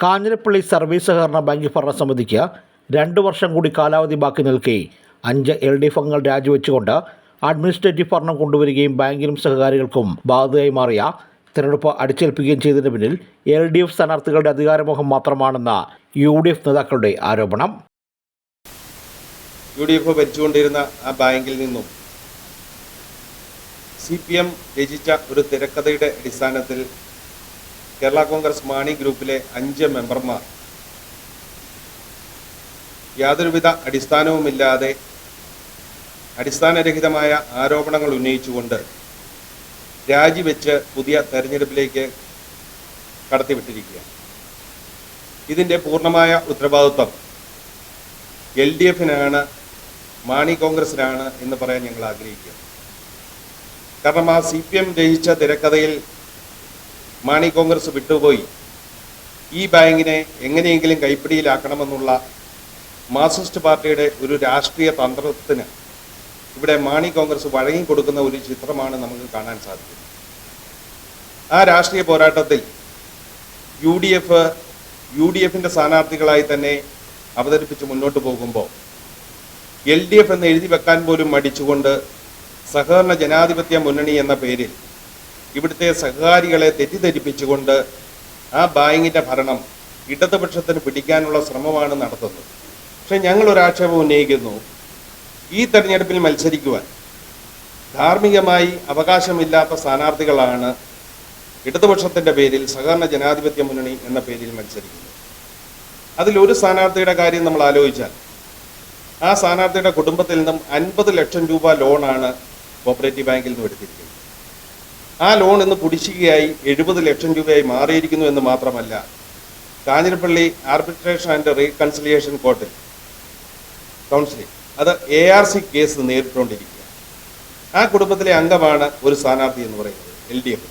Kanjirappally service സഹകരണ bank ഭരണസമിതിക്ക് രണ്ട് വർഷം കൂടി കാലാവധി ബാക്കി നിൽക്കെ അഞ്ച് എൽ ഡി എഫ് അംഗങ്ങൾ രാജിവെച്ചുകൊണ്ട് അഡ്മിനിസ്ട്രേറ്റീവ് ഭരണം കൊണ്ടുവരികയും ബാങ്കിനും സഹകാരികൾക്കും ബാധ്യതയായി മാറിയ തിരഞ്ഞെടുപ്പ് അടിച്ചേൽപ്പിക്കുകയും ചെയ്തതിന് പിന്നിൽ എൽ ഡി എഫ് സ്ഥാനാർത്ഥികളുടെ അധികാരമോഹം മാത്രമാണെന്ന യു ഡി എഫ് നേതാക്കളുടെ ആരോപണം. യു ഡി എഫ് ഭരിച്ചുകൊണ്ടിരുന്ന ആ ബാങ്കിൽ നിന്നും സി പി എം രചിച്ച ഒരു തിരക്കഥയുടെ അടിസ്ഥാനത്തിൽ കേരള കോൺഗ്രസ് മാണി ഗ്രൂപ്പിലെ അഞ്ച് മെമ്പർമാർ. യാതൊരുവിധ അടിസ്ഥാനവുമില്ലാതെ അടിസ്ഥാനരഹിതമായ ആരോപണങ്ങൾ ഉന്നയിച്ചുകൊണ്ട് രാജിവെച്ച് പുതിയ തെരഞ്ഞെടുപ്പിലേക്ക് കടത്തിവിട്ടിരിക്കുകയാണ്. ഇതിന്റെ പൂർണമായ ഉത്തരവാദിത്വം എൽ ഡി എഫിനാണ് മാണി കോൺഗ്രസിനാണ് എന്ന് പറയാൻ ഞങ്ങൾ ആഗ്രഹിക്കുക കാരണം ആ സി പി എം രചിച്ച തിരക്കഥയിൽ മാണി കോൺഗ്രസ് വിട്ടുപോയി. ഈ ബാങ്കിനെ എങ്ങനെയെങ്കിലും കൈപ്പിടിയിലാക്കണമെന്നുള്ള മാർക്സിസ്റ്റ് പാർട്ടിയുടെ ഒരു രാഷ്ട്രീയ തന്ത്രത്തിന് ഇവിടെ മാണി കോൺഗ്രസ് വഴങ്ങിക്കൊടുക്കുന്ന ഒരു ചിത്രമാണ് നമുക്ക് കാണാൻ സാധിക്കുന്നത്. ആ രാഷ്ട്രീയ പോരാട്ടത്തിൽ U D F U D എഫിന്റെ സ്ഥാനാർത്ഥികളായി തന്നെ അവതരിപ്പിച്ച് മുന്നോട്ട് പോകുമ്പോൾ എൽ ഡി എഫ് എന്ന് എഴുതി വെക്കാൻ പോലും മടിച്ചുകൊണ്ട് സഹകരണ ജനാധിപത്യ മുന്നണി എന്ന പേരിൽ ഇവിടുത്തെ സഹകാരികളെ തെറ്റിദ്ധരിപ്പിച്ചുകൊണ്ട് ആ ബാങ്കിന്റെ ഭരണം ഇടതുപക്ഷത്തിന് പിടിക്കാനുള്ള ശ്രമമാണ് നടത്തുന്നത്. പക്ഷെ ഞങ്ങൾ ഒരു ആക്ഷേപം ഉന്നയിക്കുന്നു. ഈ തെരഞ്ഞെടുപ്പിൽ മത്സരിക്കുവാൻ ധാർമ്മികമായി അവകാശമില്ലാത്ത സ്ഥാനാർത്ഥികളാണ് ഇടതുപക്ഷത്തിന്റെ പേരിൽ സഹകരണ ജനാധിപത്യ മുന്നണി എന്ന പേരിൽ മത്സരിക്കുന്നത്. അതിൽ ഒരു സ്ഥാനാർത്ഥിയുടെ കാര്യം നമ്മൾ ആലോചിച്ചാൽ ആ സ്ഥാനാർത്ഥിയുടെ കുടുംബത്തിൽ നിന്നും അൻപത് ലക്ഷം രൂപ ലോണാണ് കോപ്പറേറ്റീവ് ബാങ്കിൽ നിന്ന് എടുത്തിരിക്കുന്നത്. ആ ലോൺ ഇന്ന് കുടിശ്ശികയായി എഴുപത് ലക്ഷം രൂപയായി മാറിയിരിക്കുന്നു എന്ന് മാത്രമല്ല Kanjirappally arbitration and reconciliation court counselling അത് എ ആർ സി കേസ് നേരിട്ടുകൊണ്ടിരിക്കുക ആ കുടുംബത്തിലെ അംഗമാണ് ഒരു സ്ഥാനാർത്ഥി എന്ന് പറയുന്നത് എൽ ഡി എഫ്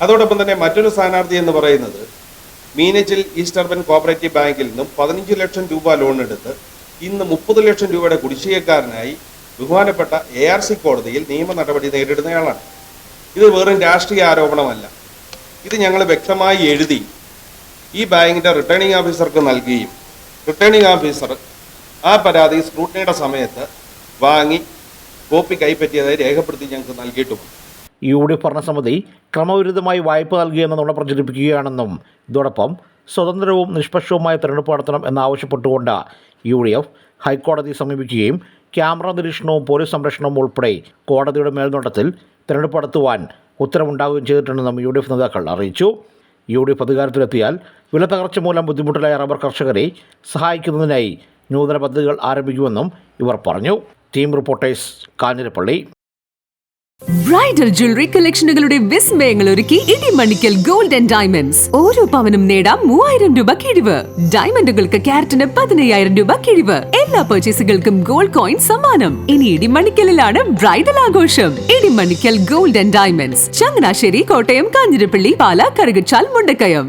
അതോടൊപ്പം തന്നെ മറ്റൊരു സ്ഥാനാർത്ഥി എന്ന് പറയുന്നത് മീനച്ചിൽ ഈസ്റ്റ് അർബൻ കോപ്പറേറ്റീവ് ബാങ്കിൽ നിന്നും പതിനഞ്ച് ലക്ഷം രൂപ ലോൺ എടുത്ത് ഇന്ന് മുപ്പത് ലക്ഷം രൂപയുടെ കുടിശ്ശികക്കാരനായി ബഹുമാനപ്പെട്ട എ ആർ സി കോടതിയിൽ നിയമ നടപടി നേരിടുന്നയാളാണ്. ഇത് വെറും രാഷ്ട്രീയ ആരോപണമല്ല. ഇത് ഞങ്ങൾ വ്യക്തമായി എഴുതി ഈ ബാങ്കിന്റെ റിട്ടേണിംഗ് ഓഫീസർക്ക് നൽകുകയും റിട്ടേണിംഗ് ഓഫീസർ ആ പരാതി സ്ക്രൂട്ടനിയുടെ സമയത്ത് വാങ്ങി കോപ്പി കൈപ്പറ്റിയതായി രേഖപ്പെടുത്തി ഞങ്ങൾക്ക് നൽകിയിട്ടുമുണ്ട്. യു ഡി ഭരണസമിതി ക്രമവിരുദ്ധമായി വായ്പ നൽകിയെന്ന നുണ പ്രചരിപ്പിക്കുകയാണെന്നും ഇതോടൊപ്പം സ്വതന്ത്രവും നിഷ്പക്ഷവുമായ തെരഞ്ഞെടുപ്പ് നടത്തണം എന്നാവശ്യപ്പെട്ടുകൊണ്ട് യു ഡി എഫ് ഹൈക്കോടതിയെ സമീപിക്കുകയും ക്യാമറ നിരീക്ഷണവും പോലീസ് സംരക്ഷണവും ഉൾപ്പെടെ കോടതിയുടെ മേൽനോട്ടത്തിൽ തെരഞ്ഞെടുപ്പ് നടത്തുവാൻ ഉത്തരവുണ്ടാവുകയും ചെയ്തിട്ടുണ്ടെന്നും യു ഡി എഫ് നേതാക്കൾ അറിയിച്ചു. യു ഡി എഫ് അധികാരത്തിലെത്തിയാൽ വില തകർച്ച മൂലം ബുദ്ധിമുട്ടിലായ റബ്ബർ കർഷകരെ സഹായിക്കുന്നതിനായി നൂതന പദ്ധതികൾ ആരംഭിക്കുമെന്നും ഇവർ പറഞ്ഞു. Team reporters Kanjirappally. Bridal jewellery കളക്ഷനുകളുടെ വിസ്മയങ്ങൾ ഒരുക്കി ഇടിമണിക്കൽ ഗോൾഡ് ആൻഡ് ഡയമണ്ട്സ്. ഓരോ പവനും നേടാം മൂവായിരം രൂപ കിഴിവ്. ഡയമണ്ടുകൾക്ക് ക്യാരറ്റിന് പതിനയ്യായിരം രൂപ കിഴിവ്. എല്ലാ പർച്ചേസുകൾക്കും ഗോൾഡ് കോയിൻ സമ്മാനം. ഇനി ഇടിമണിക്കലിലാണ് ബ്രൈഡൽ ആഘോഷം. Idimannickal gold and diamonds. Changanassery Kottayam Kanjirappally Pala Karukachal Mundakayam.